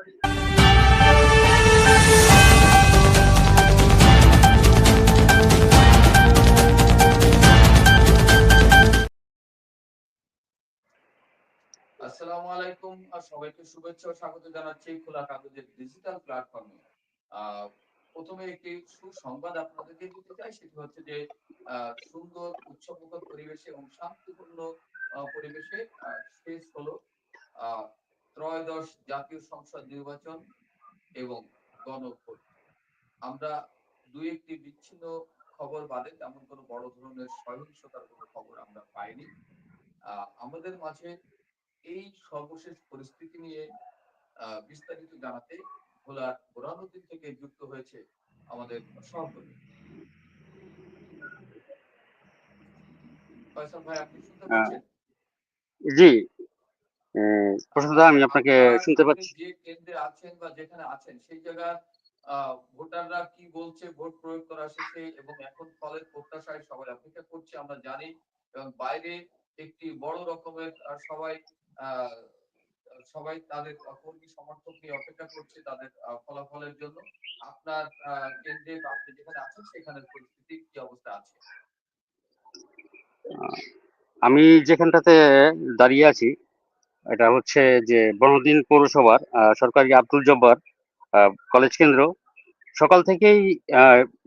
আসসালামু আলাইকুম সবাইকে শুভেচ্ছা ও স্বাগত জানাচ্ছি খোলা কাগজের ডিজিটাল প্ল্যাটফর্মে প্রথমে একটি সুসংবাদ আপনাদেরকে দিতে চাই, সেটি হচ্ছে যে সুন্দর, উৎসবমুখর পরিবেশে এবং শান্তিপূর্ণ পরিবেশে শেষ হলো ত্রয়োদশ জাতীয় সংসদ নির্বাচন এবং গণভোট। আমরা দুই একটি বিচ্ছিন্ন খবর বাদে তেমন কোনো বড় ধরনের সহিংসতার কোনো খবর আমরা পাইনি। আমাদের মাঝে এই সর্বশেষ পরিস্থিতি নিয়ে বিস্তারিত জানাতে ভোলা বোরানুদ্দিন থেকে যুক্ত হয়েছে আমাদের সহকর্মী। ভাই আপনি শুনতে হ্যাঁ, পাচ্ছেন? জি। প্রশান্ত দা, আমি আপনাকে শুনতে পাচ্ছি। যে কেন্দ্রে আছেন বা যেখানে আছেন সেই জায়গার ভোটাররা কি বলছে ভোট প্রয়োগ করা শেষে এবং এখন ফলের প্রত্যাশায় সবাই অপেক্ষা করছে আমরা জানি। এবং বাইরে একটি বড় রকমের সবাই সবাই তাদের কর্মী সমর্থক নিয়ে অপেক্ষা করছে তাদের ফলাফলের জন্য। আপনার কেন্দ্রে বা আপনি যেখানে আছেন সেখানের পরিস্থিতি কি অবস্থা আছে? আমি যেখানটাতে দাঁড়িয়ে আছি এটা হচ্ছে যে বনদিন পৌরসভার সরকারি আব্দুল জব্বার কলেজ কেন্দ্র। সকাল থেকেই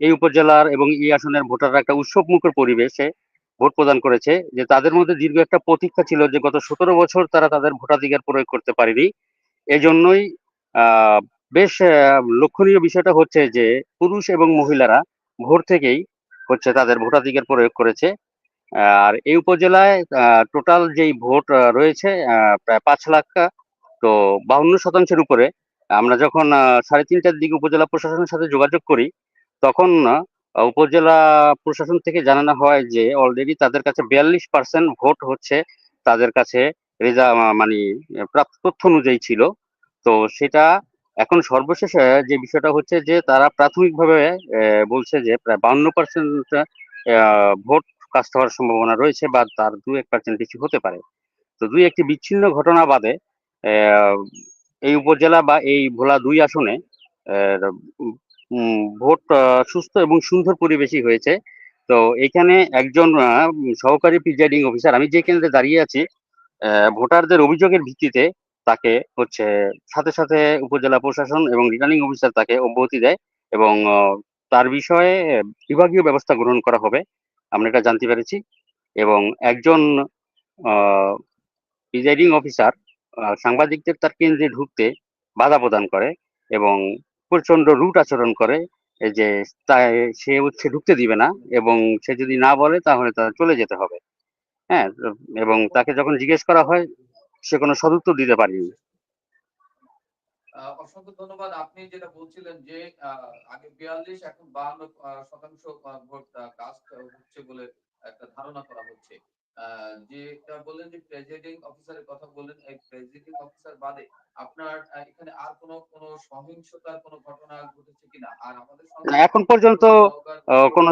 এই উপজেলার এবং এই আসনের ভোটাররা একটা উৎসব মুখর পরিবেশে ভোট প্রদান করেছে যে তাদের মধ্যে দীর্ঘ একটা প্রতীক্ষা ছিল যে গত সতেরো বছর তারা তাদের ভোটাধিকার প্রয়োগ করতে পারেনি। এজন্যই বেশ লক্ষণীয় বিষয়টা হচ্ছে যে পুরুষ এবং মহিলারা ভোর থেকেই হচ্ছে তাদের ভোটাধিকার প্রয়োগ করেছে। আর এই উপজেলায় টোটাল যেই ভোট রয়েছে প্রায় পাঁচ লাখ তো বাউন্ন শতাংশের উপরে, আমরা যখন সাড়ে তিনটার দিকে উপজেলা প্রশাসনের সাথে যোগাযোগ করি, তখন উপজেলা প্রশাসন থেকে জানানো হয় যে অলরেডি তাদের কাছে বিয়াল্লিশ পার্সেন্ট ভোট হচ্ছে, তাদের কাছে রেজা মানে প্রাপ্ত তথ্য অনুযায়ী ছিল। তো সেটা এখন সর্বশেষ যে বিষয়টা হচ্ছে যে, তারা প্রাথমিকভাবে বলছে যে, প্রায় বাউন্ন পার্সেন্ট ভোট কাস্ট হওয়ার সম্ভাবনা রয়েছে বা তার দু এক পার্সেন্ট বেশি হতে পারে। তো দুই একটি বিচ্ছিন্ন ঘটনা বাদে এই উপজেলা বা এই ভোলা দুই আসনে ভোট সুস্থ এবং সুন্দর পরিবেশই হয়েছে। তো এখানে একজন সহকারী প্রিজাইডিং অফিসার আমি যে কেন্দ্রে দাঁড়িয়ে আছি ভোটারদের অভিযোগের ভিত্তিতে তাকে হচ্ছে সাথে সাথে উপজেলা প্রশাসন এবং রিটার্নিং অফিসার তাকে অব্যাহতি দেয় এবং তার বিষয়ে বিভাগীয় ব্যবস্থা গ্রহণ করা হবে। আমরা এটা জানতে পেরেছি। এবং একজন প্রিজাইডিং অফিসার সাংবাদিকদের তার কেন্দ্রে ঢুকতে বাধা প্রদান করে এবং প্রচণ্ড রুট আচরণ করে যে সে হচ্ছে ঢুকতে দিবে না এবং সে যদি না বলে তাহলে তার চলে যেতে হবে। হ্যাঁ এবং তাকে যখন জিজ্ঞেস করা হয়, সে কোনো সদুত্তর দিতে পারেনি। অসংখ্য ধন্যবাদ। আপনি যেটা বলছিলেন যে আগে বিয়াল্লিশ এখন বাহান্ন শতাংশ ভোট কাস্ট হচ্ছে বলে একটা ধারণা করা হচ্ছে। যেটা বললেন যে অফিসারের কথা বললেন এই অফিসার বাদে আপনার এখানে আর কোনো কোনো সহিংসতার কোনো ঘটনা ঘটেছে কিনা? আর আমাদের এখন পর্যন্ত কোনো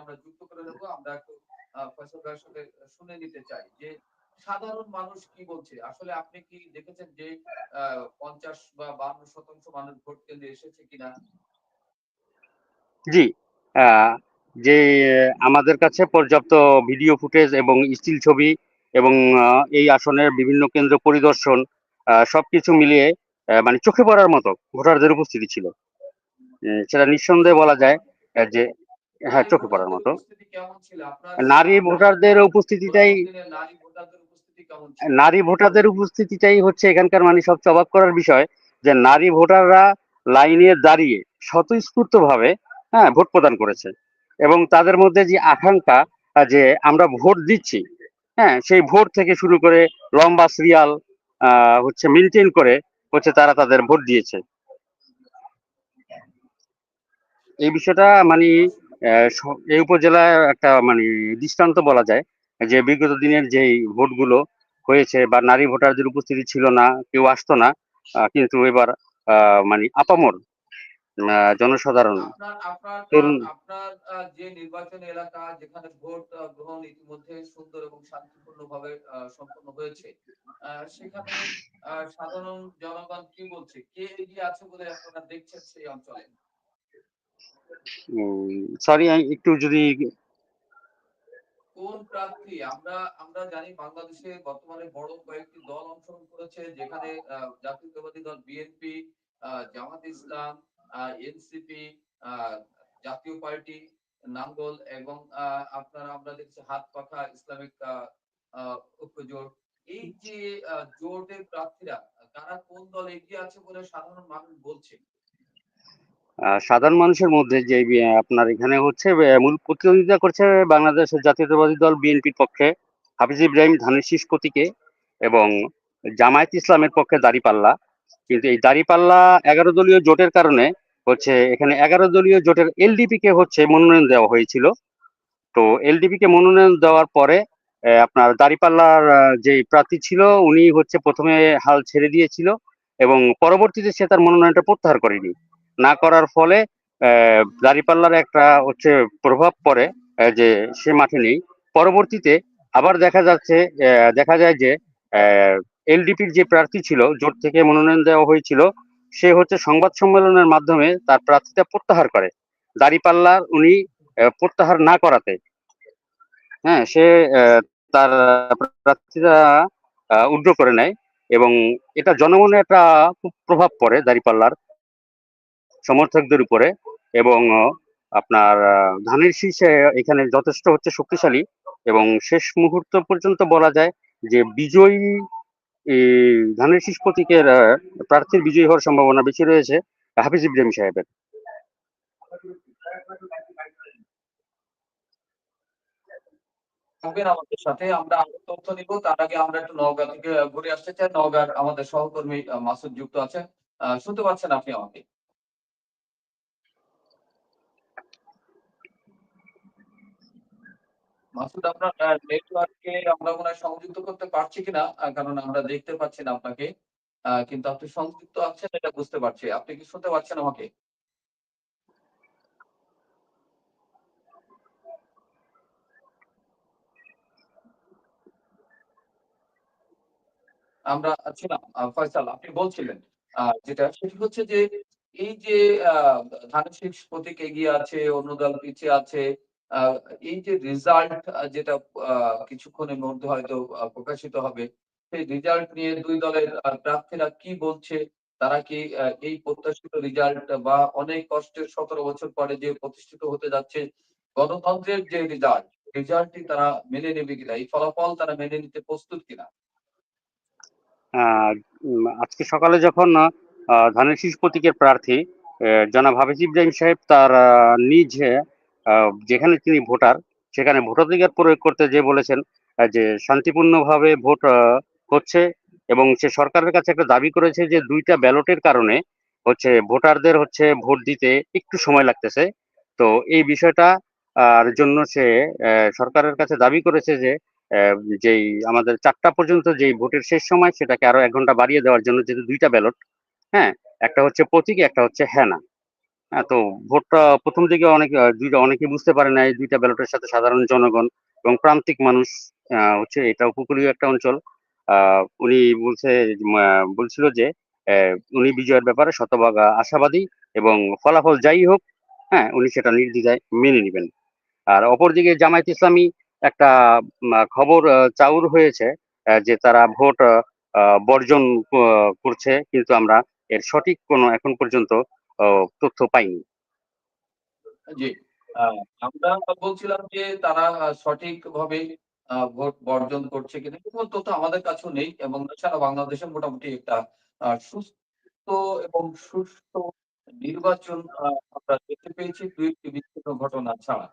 আমরা যুক্ত করে নেব। আমরা একটু আহ, ভাইয়ের শুনে নিতে চাই যে সাধারণ মানুষ কি বলছে? আসলে আপনি কি দেখেছেন যে পঞ্চাশ বা বান্ন শতাংশ মানুষ ভোট কেন্দ্রে এসেছে কিনা? জি আহ, যে আমাদের কাছে পর্যাপ্ত ভিডিও ফুটেজ এবং স্টিল ছবি এবং এই আসনের বিভিন্ন কেন্দ্র পরিদর্শন সবকিছু মিলিয়ে মানে চোখে পড়ার মতো ভোটারদের উপস্থিতি ছিল। সেটা নিঃসন্দেহে বলা যায় যে হ্যাঁ চোখে পড়ার মতো। নারী ভোটারদের উপস্থিতিটাই নারী ভোটারদের উপস্থিতিটাই হচ্ছে এখানকার মানে সবচেয়ে অবাক করার বিষয় যে নারী ভোটাররা লাইনে দাঁড়িয়ে স্বতঃস্ফূর্ত ভাবে হ্যাঁ ভোট প্রদান করেছে। এবং তাদের মধ্যে যে আকাঙ্ক্ষা যে আমরা ভোট দিচ্ছি হ্যাঁ সেই ভোট থেকে শুরু করে লম্বা সিরিয়াল হচ্ছে মেনটেন করে হচ্ছে তারা তাদের ভোট দিয়েছে। এই বিষয়টা মানে এই উপজেলায় একটা মানে দৃষ্টান্ত বলা যায় যে বিগত দিনের যেই ভোটগুলো হয়েছে বা নারী ভোটারদের উপস্থিতি ছিল না কেউ আসতো না কিন্তু এবার মানে আপামর জনসাধারণ তরুণ- যে নির্বাচনী এলাকা যেখানে ভোট গ্রহণ ইতিমধ্যে সুন্দর এবং শান্তিপূর্ণভাবে সম্পন্ন হয়েছে সেখানে সাধারণ জনগণ কি বলছে? কে এগিয়ে আছে বলে আপনারা দেখছেন সেই অঞ্চলে? সরি একটু যদি কোন প্রার্থী? আমরা আমরা জানি বাংলাদেশে বর্তমানে বড় কয়েকটি দল অংশগ্রহণ করেছে যেখানে জাতীয়তাবাদী দল বিএনপি জামাত ইসলাম এনসিপি জাতীয় পার্টি নাঙ্গল এবং আপনার আমরা দেখছি হাত পাখা ইসলামিক আহ, আহ, ঐক্য জোট। এই যে জোটের প্রার্থীরা তারা কোন দল এগিয়ে আছে বলে সাধারণ মানুষ বলছে? সাধারণ মানুষের মধ্যে যে আপনার এখানে হচ্ছে মূল প্রতিদ্বন্দ্বিতা করছে বাংলাদেশের জাতীয়তাবাদী দল বিএনপির পক্ষে হাফিজ ইব্রাহিম ধানের শীষ এবং জামায়াত ইসলামের পক্ষে দাঁড়িপাল্লা। কিন্তু এই দাঁড়িপাল্লা এগারো দলীয় জোটের কারণে হচ্ছে, এখানে এগারো দলীয় জোটের এলডিপি কে হচ্ছে মনোনয়ন দেওয়া হয়েছিল। তো এলডিপি কে মনোনয়ন দেওয়ার পরে আপনার দাঁড়িপাল্লার যে প্রার্থী ছিল, উনি হচ্ছে প্রথমে হাল ছেড়ে দিয়েছিল এবং পরবর্তীতে সে তার মনোনয়নটা প্রত্যাহার করেনি। না করার ফলে দাঁড়িপাল্লার একটা হচ্ছে প্রভাব পড়ে যে সে মাঠে নেই। পরবর্তীতে আবার দেখা যাচ্ছে দেখা যায় যে এলডিপির যে প্রার্থী ছিল জোট থেকে মনোনয়ন দেওয়া হয়েছিল সে হচ্ছে সংবাদ সম্মেলনের মাধ্যমে তার প্রার্থীতা প্রত্যাহার করে। দাঁড়িপাল্লার উনি প্রত্যাহার না করাতে। হ্যাঁ সে তার প্রার্থীতা আহ, উড্র করে নেয় এবং এটা জনমনে একটা প্রভাব পড়ে দাঁড়িপাল্লার। সমর্থকদের উপরে এবং আপনার ধানের শীষে এখানে যথেষ্ট হচ্ছে শক্তিশালী এবং শেষ মুহূর্ত পর্যন্ত বলা যায় যে বিজয়ী ধানের শীষ প্রতীকের প্রার্থীর বিজয়ী হওয়ার সম্ভাবনা বেশি রয়েছে হাফিজ ইব্রাহিম সাহেবের। আমাদের সাথে আমরা তথ্য নিব। তার আগে আমরা একটু নওগাঁ থেকে ঘুরে আসতে চাই। নওগাঁর আমাদের সহকর্মী মাসুদ যুক্ত আছে আহ, শুনতে পাচ্ছেন আপনি আমাকে? মাসুদ, আপনার নেটওয়ার্কে আমরা মনে হয় সংযুক্ত করতে পারছি কিনা? কারণ আমরা দেখতে পাচ্ছি না আপনাকে। কিন্তু আপনি সংযুক্ত আছেন এটা বুঝতে পারছি। আপনি কি শুনতে পাচ্ছেন আমাকে? আমরা ছিলাম ফয়সাল, আপনি বলছিলেন। যেটা সেটি হচ্ছে যে এই যে ধানের শীষ প্রতীক এগিয়ে আছে, অন্য দল পিছিয়ে আছে এই যে রেজাল্ট যেটা কিছুক্ষণের মধ্যে হয়তো প্রকাশিত হবে, সেই রেজাল্ট নিয়ে দুই দলের প্রার্থীরা কি বলছে? তারা কি এই প্রত্যাশিত রেজাল্ট বা অনেক কষ্টের সতেরো বছর পরে যে প্রতিষ্ঠিত হতে যাচ্ছে, গণতন্ত্রের যে রেজাল্ট রেজাল্টটি তারা মেনে নেবে কিনা? এই ফলাফল তারা মেনে নিতে প্রস্তুত কিনা? আজকে সকালে যখন ধানের শীষ প্রতীকের প্রার্থী জনাব হাফিজ ইব্রাহিম সাহেব তার নিজ যেখানে তিনি ভোটার, সেখানে ভোটাধিকার প্রয়োগ করতে যে বলেছেন যে শান্তিপূর্ণভাবে ভোট হচ্ছে এবং সে সরকারের কাছে একটা দাবি করেছে যে দুইটা ব্যালটের কারণে হচ্ছে ভোটারদের হচ্ছে ভোট দিতে একটু সময় লাগতেছে। তো এই বিষয়টা, আর জন্য সে সরকারের কাছে দাবি করেছে যে যেই আমাদের চারটা পর্যন্ত যেই ভোটের শেষ সময় সেটাকে আরও এক ঘণ্টা বাড়িয়ে দেওয়ার জন্য যেহেতু দুইটা ব্যালট হ্যাঁ একটা হচ্ছে প্রতীক, একটা হচ্ছে হ্যাঁ না হ্যাঁ তো ভোটটা প্রথম দিকে অনেক দুইটা, অনেকে বুঝতে পারে না এই দুইটা ব্যালটের সাথে সাধারণ জনগণ এবং প্রান্তিক মানুষ হচ্ছে এটা উপকূলীয় একটা অঞ্চল। উনি বলছে বলছিল যে উনি বিজয়ের ব্যাপারে শতভাগ আশাবাদী এবং ফলাফল যাই হোক হ্যাঁ উনি সেটা নির্দ্বিধায় মেনে নেবেন। আর অপরদিকে জামায়াত ইসলামী একটা খবর চাউর হয়েছে যে তারা ভোট বর্জন করছে, কিন্তু আমরা এর সঠিক কোনো, এখন পর্যন্ত তথ্য পাইনি। জি আমরা বলছিলাম যে তারা সঠিকভাবে ভোট বর্জন করছে কিনা, কোনো তথ্য আমাদের কাছেও নেই এবং সারা বাংলাদেশে মোটামুটি একটা সুস্থ এবং সুষ্ঠু নির্বাচন আমরা দেখতে পেয়েছি দুই একটি বিচ্ছিন্ন ঘটনা ছাড়া।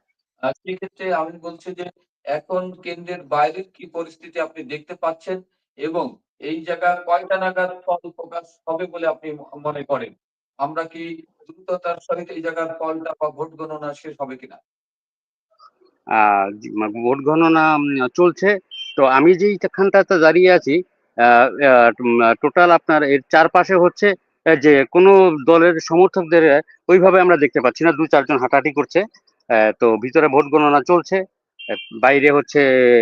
সেক্ষেত্রে আমি বলছি যে এখন কেন্দ্রের বাইরের কি পরিস্থিতি আপনি দেখতে পাচ্ছেন এবং এই জায়গায় কয়টা নাগাদ ফল প্রকাশ হবে বলে আপনি মনে করেন? আমরা কি দ্রুততার সহিত এই জায়গার ফলটা বা ভোট গণনা শেষ হবে কিনা? ভোট গণনা চলছে। তো আমি যেইখানটাতে দাঁড়িয়ে আছি টোটাল আপনার এর চারপাশে হচ্ছে যে কোনো দলের সমর্থকদের ওইভাবে আমরা দেখতে পাচ্ছি না। দু চারজন হাঁটাহাঁটি করছে তো ভিতরে ভোট গণনা চলছে। বাইরে হচ্ছে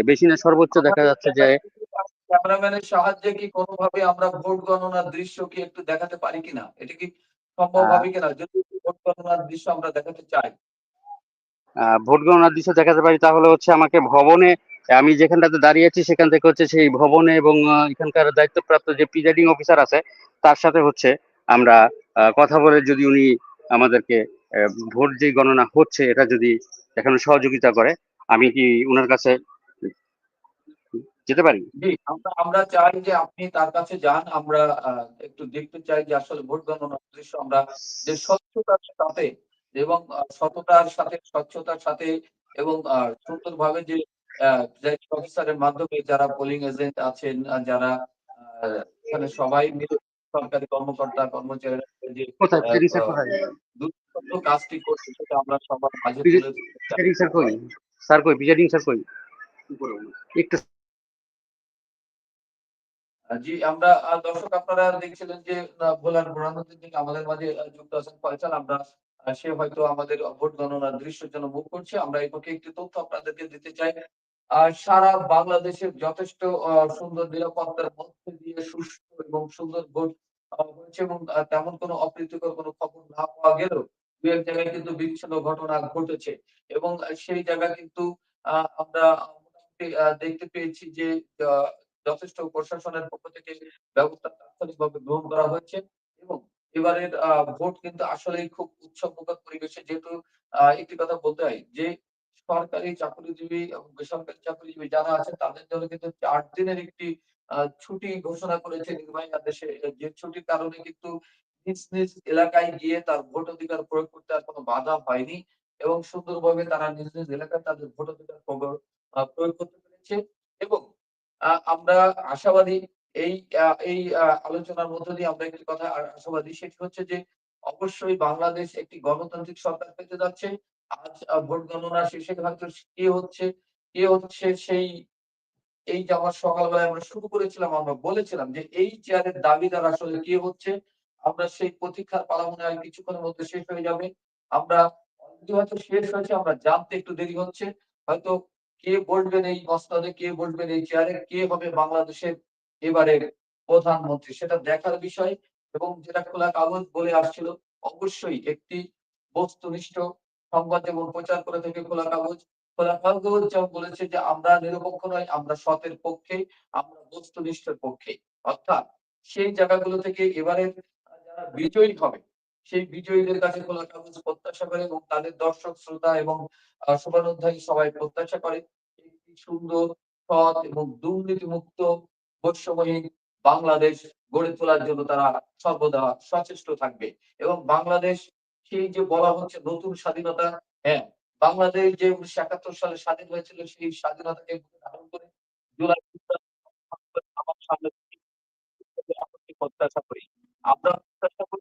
বেশি না সর্বোচ্চ দেখা যাচ্ছে যে ক্যামেরাম্যানের সাহায্যে কি কোনোভাবে আমরা ভোট গণনার দৃশ্য কি একটু দেখাতে পারি কিনা? এটা কি সম্ভব হবে কিনা? যদি ভোট গণনার দৃশ্য আমরা দেখাতে চাই। ভোট গণনার দৃশ্য দেখাতে পারি তাহলে হচ্ছে আমাকে ভবনে আমি যেখানটাতে দাঁড়িয়ে আছি সেখান থেকে হচ্ছে সেই ভবনে এবং এখানকার দায়িত্বপ্রাপ্ত যে প্রিজাইডিং অফিসার আছে তার সাথে হচ্ছে আমরা কথা বলে যদি উনি আমাদেরকে ভোট যে গণনা হচ্ছে এটা যদি এখানে সহযোগিতা করে আমি কি ওনার কাছে যেতে পারি? আমরা চাই যে আপনি তার কাছে যান আমরা একটু দেখতে চাই যে আসলে ভোট গণনার দৃশ্য আমরা যে স্বচ্ছতার সাথে এবং সততার সাথে স্বচ্ছতার সাথে এবং সুন্দরভাবে যে প্রিজাইডিং অফিসারের মাধ্যমে যারা পোলিং এজেন্ট আছেন যারা এখানে সবাই মিলে সরকারি কর্মকর্তা কর্মচারীরা যে কাজটি করছে সেটা আমরা সবার মাঝে স্যার কই? স্যার কই? প্রিজাইডিং স্যার কই? একটু জি, আমরা দর্শক আপনারা দেখছিলেন যে ভোলার বুরহানুদ্দিন থেকে আমাদের মাঝে যুক্ত আছেন ফয়সাল। আমরা সে হয়তো আমাদের ভোট গণনার দৃশ্যের জন্য মুখ করছে। আমরা এই পক্ষে একটি তথ্য আপনাদেরকে দিতে চাই। সারা বাংলাদেশের যথেষ্ট সুন্দর নিরাপত্তার মধ্যে দিয়ে সুষ্ঠু এবং সুন্দর ভোট হয়েছে এবং তেমন কোনো অপ্রীতিকর কোনো খবর না পাওয়া গেলেও দু এক জায়গায় কিন্তু বিচ্ছিন্ন ঘটনা ঘটেছে এবং সেই জায়গায় কিন্তু আমরা দেখতে পেয়েছি যে যথেষ্ট প্রশাসনের পক্ষ থেকে ব্যবস্থা তাৎক্ষণিকভাবে গ্রহণ করা হয়েছে এবং এবারের ভোট কিন্তু আসলেই খুব উৎসবমুখর পরিবেশে যেহেতু একটি কথা বলতে হয় যে সরকারি চাকরিজীবী এবং বেসরকারি চাকরিজীবী যারা আছে তাদের জন্য কিন্তু চার দিনের একটি ছুটি ঘোষণা করেছে নির্বাহী আদেশে। যে ছুটির কারণে কিন্তু নিজ নিজ এলাকায় গিয়ে তার ভোট অধিকার প্রয়োগ করতে আর কোনো বাধা হয়নি এবং সুন্দরভাবে তারা নিজ নিজ এলাকায় তাদের ভোট অধিকার প্রয়োগ করতে পেরেছে এবং আমরা আশাবাদী এই এই আলোচনার মধ্য দিয়ে আমরা একটি কথা আশাবাদী, সেটি হচ্ছে যে অবশ্যই বাংলাদেশ একটি গণতান্ত্রিক সরকার পেতে যাচ্ছে। আজ ভোট গণনা শেষে হয়তো কে হচ্ছে কে হচ্ছে সেই, এই যে আমার সকালবেলায় আমরা শুরু করেছিলাম, আমরা বলেছিলাম যে এই চেয়ারের দাবিদার আসলে কে হচ্ছে, আমরা সেই প্রতীক্ষার পালা মনে হয় কিছুক্ষণের মধ্যে শেষ হয়ে যাবে। আমরা হয়তো শেষ হয়েছে, আমরা জানতে একটু দেরি হচ্ছে। হয়তো কে বলবেন এই মসনদে কে বলবেন এই চেয়ারে কে হবে বাংলাদেশের এবারের প্রধানমন্ত্রী? সেটা দেখার বিষয় এবং যেটা খোলা কাগজ বলে আসছিল, অবশ্যই একটি বস্তুনিষ্ঠ সংবাদ এবং প্রচার করে থেকে খোলা কাগজ। খোলা কাগজ যেমন বলেছে যে আমরা নিরপেক্ষ নয় আমরা সতের পক্ষে, আমরা বস্তুনিষ্ঠের পক্ষে। অর্থাৎ সেই জায়গাগুলো থেকে এবারে যারা বিজয়ী হবে সেই বিজয়ীদের কাছে খোলা কাগজ প্রত্যাশা করে এবং তাদের দর্শক, শ্রোতা এবং শুভানুধ্যায়ী সবাই প্রত্যাশা করে। একটি সুন্দর সৎ এবং দুর্নীতি মুক্ত বৈষম্যহীন বাংলাদেশ গড়ে তোলার জন্য তারা সর্বদা সচেষ্ট থাকবে। এবং বাংলাদেশ, সেই যে বলা হচ্ছে নতুন স্বাধীনতা হ্যাঁ বাংলাদেশ যে উনিশশো একাত্তর সালে স্বাধীন হয়েছিল, সেই স্বাধীনতাকে ধারণ করে জুলাই প্রত্যাশা করি। আমরা প্রত্যাশা করি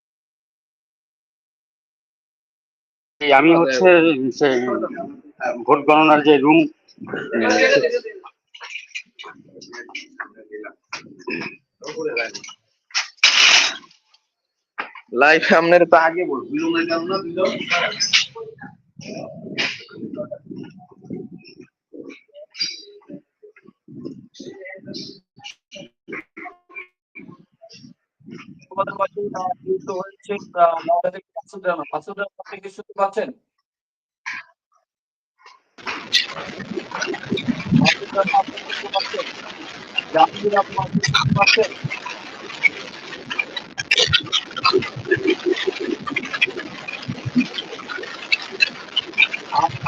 আমি হচ্ছে সেই ভোট গণনার যে রুম লাইফ আপনার তো আগে বল?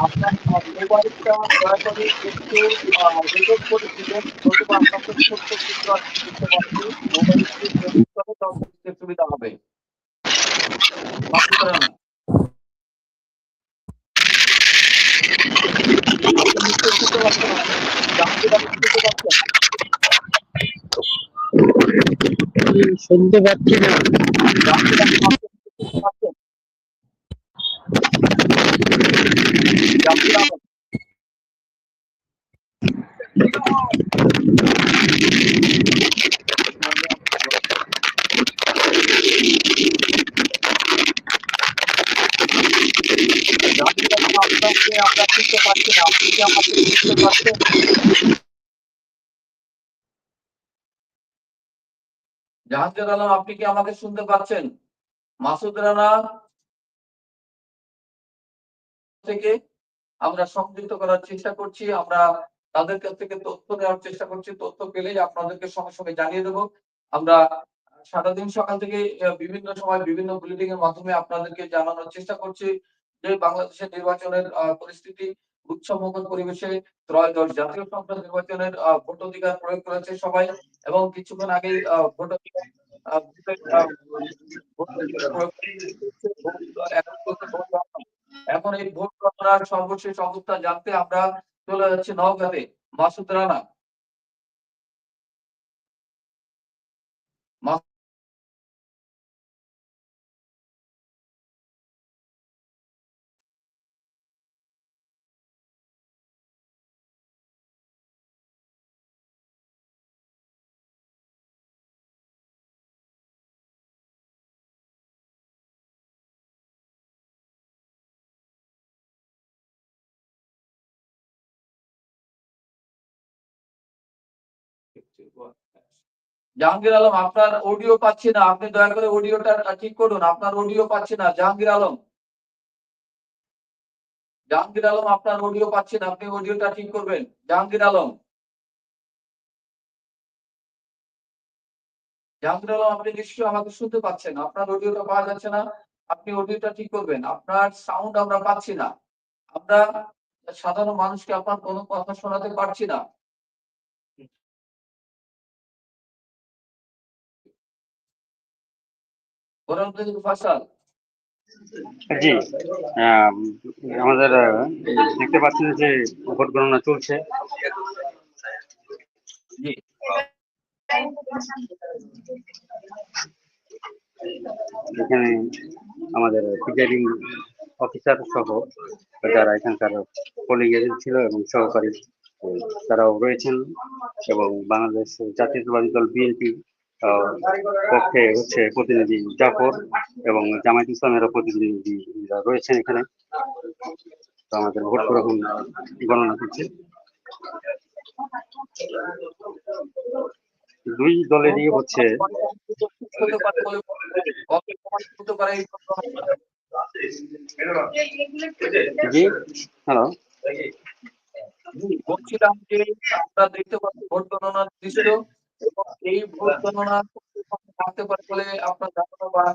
আপনার মোবাইলটা দয়া একটু রেকর্ড আপনাকে ছোট্ট চিত্র দিতে পারছি মোবাইল যদি রেকর্ড করে তাহলে দিতে সুবিধা হবে। শুনতে পাচ্ছি না জাহাঙ্গীর আলম আপনি শুনতে পাচ্ছেন? জাহাঙ্গীর আলম জাহাঙ্গীর আমরা পাচ্ছি না। আপনি আমাকে জাহাঙ্গীর আলম, আপনি কি আমাকে শুনতে পাচ্ছেন? মাসুদ রানা থেকে আমরা সংযুক্ত করার চেষ্টা করছি। আমরা তাদের কাছ থেকে তথ্য নেওয়ার চেষ্টা করছি। তথ্য পেলেই আপনাদেরকে সঙ্গে সঙ্গে জানিয়ে দেবো। আমরা সারাদিন সকাল থেকে বিভিন্ন সময় বিভিন্ন বুলেটিং এর মাধ্যমে আপনাদেরকে জানানোর চেষ্টা করছি। যে বাংলাদেশের নির্বাচনের পরিস্থিতি পরিবেশে ত্রয়োদশ জাতীয় সংসদ নির্বাচনের ভোটাধিকার প্রয়োগ করেছে সবাই এবং কিছুক্ষণ হয়। এখন এই ভোট গণনার সর্বশেষ অবস্থা জানতে আমরা চলে যাচ্ছি নওগাঁতে মাসুদ রানা জাহাঙ্গীর আলম, আপনার অডিও পাচ্ছি না। আপনি দয়া করে অডিওটা ঠিক করুন। আপনার অডিও পাচ্ছি না। জাহাঙ্গীর আলম। জাহাঙ্গীর আলম, আপনার অডিও পাচ্ছি না। আপনি অডিওটা ঠিক করবেন। জাহাঙ্গীর আলম। জাহাঙ্গীর আলম, আপনি নিশ্চয়ই আমাকে শুনতে পাচ্ছেন। আপনার অডিওটা পাওয়া যাচ্ছে না। আপনি অডিওটা ঠিক করবেন। আপনার সাউন্ড আমরা পাচ্ছি না। আমরা সাধারণ মানুষকে আপনার কোনো কথা শোনাতে পারছি না। জি আমাদের দেখতে পাচ্ছেন যে ভোট গণনা চলছে। এখানে আমাদের প্রিজাইডিং অফিসার সহ যারা এখানকার পোলিং এজেন্ট ছিল এবং সহকারী তারাও রয়েছেন এবং বাংলাদেশ জাতীয়তাবাদী দল বিএনপি পক্ষে হচ্ছে প্রতিনিধি জাফর এবং জামায়াত ইসলামেরও প্রতিনিধি রয়েছেন এখানে তো আমাদের ভোট গ্রহণ গণনা করছে দুই দলেরই হচ্ছে? জি, হ্যালো বলছিলাম যে আমরা দেখতে পাচ্ছি ভোট গণনার দৃশ্য এবং এই ভোট গণনা থাকতে পারে বলে আপনার ধারণা বা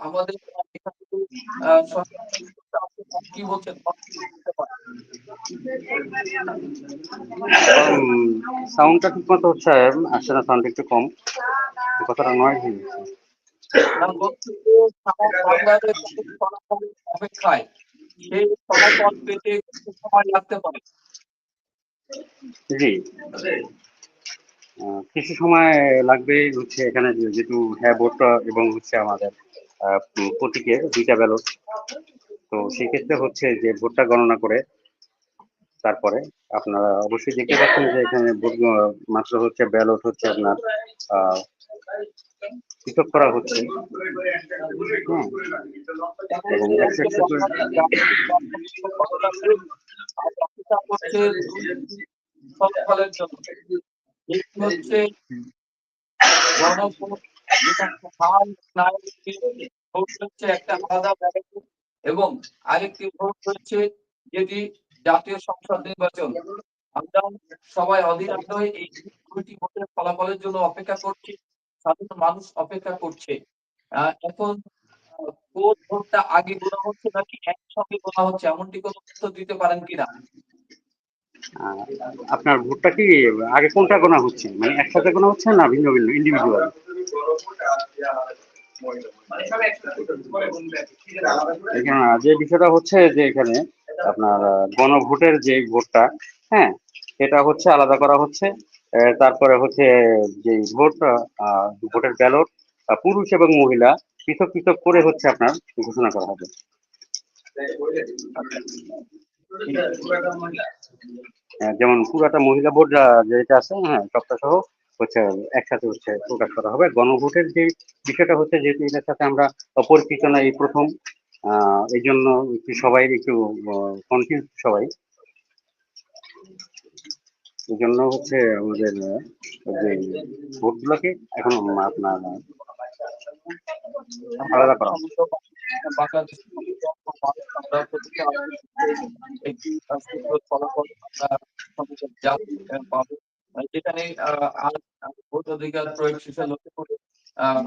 আমাদের কি বলছেন? সাউন্ডটা ঠিক মতো হচ্ছে আসছে না সাউন্ড একটু কম। কথাটা নয় হয়ে অপেক্ষায় সেই ফলাফল পেতে সময় লাগতে পারে। জি। কিছু সময় লাগবে হচ্ছে এখানে যেহেতু হ্যাঁ ভোটটা এবং হচ্ছে আমাদের প্রতীকের দুইটা ব্যালট তো সেক্ষেত্রে হচ্ছে যে ভোটটা গণনা করে তারপরে আপনারা অবশ্যই দেখতে পাচ্ছেন যে এখানে ভোট মাত্র হচ্ছে ব্যালট হচ্ছে আপনার পৃথক করা হচ্ছে। হ্যাঁ। এবং হচ্ছে সংসদ নির্বাচন, আমরা সবাই এই দুটি ভোটের ফলাফলের জন্য অপেক্ষা করছি, সাধারণ মানুষ অপেক্ষা করছে। এখন ভোটটা আগে গোনা হচ্ছে নাকি একসঙ্গে গোনা হচ্ছে, এমনটি কোনো তথ্য দিতে পারেন কিনা? আপনার ভোটটা কি, আগে কোনটা গোনা হচ্ছে? মানে একসাথে গোনা হচ্ছে না ভিন্ন ভিন্ন ইন্ডিভিজুয়াল যে বিষয়টা হচ্ছে যে এখানে আপনার গণভোটের যে ভোটটা হ্যাঁ সেটা হচ্ছে আলাদা করা হচ্ছে। তারপরে হচ্ছে যে ভোট ভোটের ব্যালট পুরুষ এবং মহিলা পৃথক পৃথক করে হচ্ছে আপনার ঘোষণা করা হবে। যেমন পুরাটা মহিলা ভোট যেটা আছে হ্যাঁ সবটা সহ হচ্ছে একসাথে হচ্ছে প্রকাশ করা হবে। গণভোটের যে বিষয়টা হচ্ছে যেহেতু এটার সাথে আমরা অপরিচিত না এই প্রথম আহ এই জন্য একটু সবাই একটু কনফিউজ সবাই। এই জন্য হচ্ছে আমাদের যে ভোটগুলোকে এখন আপনার আলাদা করা আমরা প্রতিটা যেখানে ভোট অধিকার প্রয়োগ শেষে লক্ষ্য করে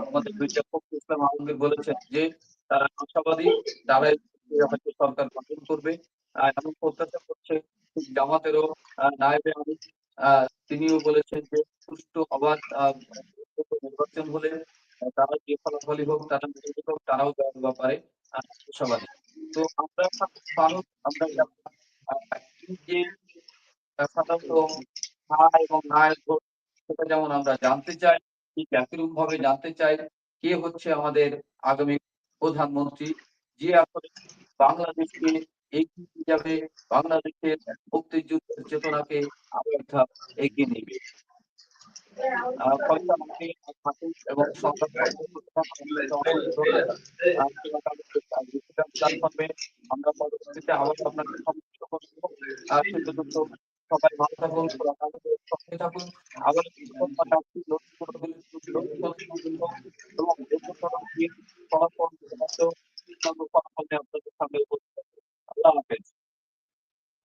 আমাদের বিজ্ঞাপক ইসলাম আলমগীর বলেছেন যে তারা আশাবাদী তারাই হয়তো সরকার গঠন করবে এমন প্রত্যাশা করছে জামাতেরও নায়েবে আমির তিনিও বলেছেন যে সুষ্ঠু অবাধ নির্বাচন হলে তারা যে ফলাফলই হোক তারা তারাও দেওয়ার ব্যাপারে আশাবাদী তো আমরা মানুষ আমরা যে সাধারণত হার এবং নায়ের সেটা যেমন আমরা জানতে চাই, ঠিক একইরকম ভাবে জানতে চাই কে হচ্ছে আমাদের আগামী প্রধানমন্ত্রী, যে আসলে বাংলাদেশকে এগিয়ে যাবে, বাংলাদেশের মুক্তিযুদ্ধের চেতনাকে আরও এক এগিয়ে নেবে আহ, হয়তো আমাকে হাসি এবং আমরা পরবর্তীতে আবার সবাই ভালো থাকুন সঙ্গে আবার এবং ফলাফল আপনাদের সামনে আল্লাহ হাফেজ।